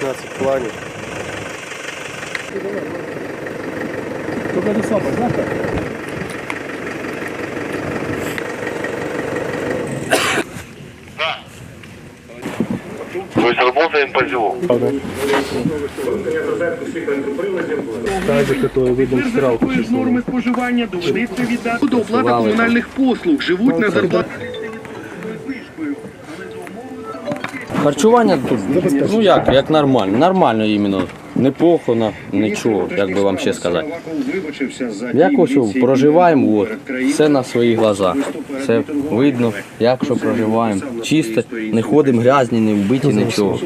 15 планів. Только не сам, знаєте? То есть работаем по зелу. Мир зарахує норми споживання, доведеться віддати до послуг, живуть на зарплаті. Харчування тут, ну як, як нормально. Нормально іменно. Не похано, нічого, як би вам ще сказати. Як ось проживаємо, от, все на свої глаза. Все видно, як що проживаємо. Чисто, не ходимо грязні, не вбиті, нічого.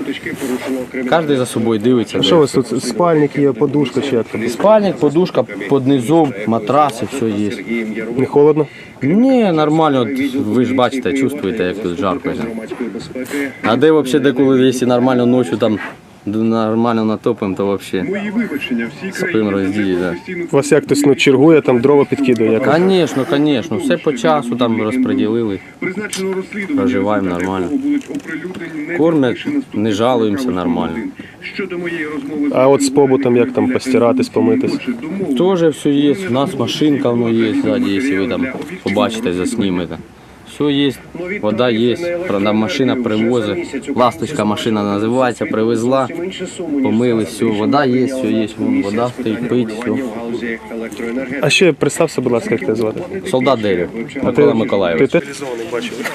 Кожен за собою дивиться. Що у вас тут спальник є, подушка чи як? Спальник, подушка під низом, матраси, все є. Не холодно? Ні, нормально, от ви ж бачите, чувствуєте, як тут жарко. А де взагалі деколи, якщо нормально ночі там нормально натопимо, то взагалі. Мої вибачення, всі Спимо розділі, да. У вас як хтось ну, чергує, там дрова підкидує. Як? Звісно, звісно, все по часу там розподілили. Призначено розслідування. Проживаємо нормально. будуть оприлюднені не Кормять, не жалуємося, нормально. Щодо моєї розмови А от з побутом як там постиратись, помитись? Теж все є, у нас машинка воно є ззаді, якщо ви там побачите, заснімете. Все є, вода є, правда, машина привозить. Ласточка машина називається, привезла, помили, все, вода є, все є, вода стоїть, пить, все. А ще представся, будь ласка, як тебе звати? Солдат Дерев, Микола Миколаївич. Ти бачив.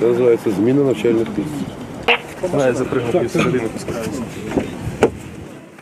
Це називається зміна навчальних місць. Знає, запригнути в середину пускається.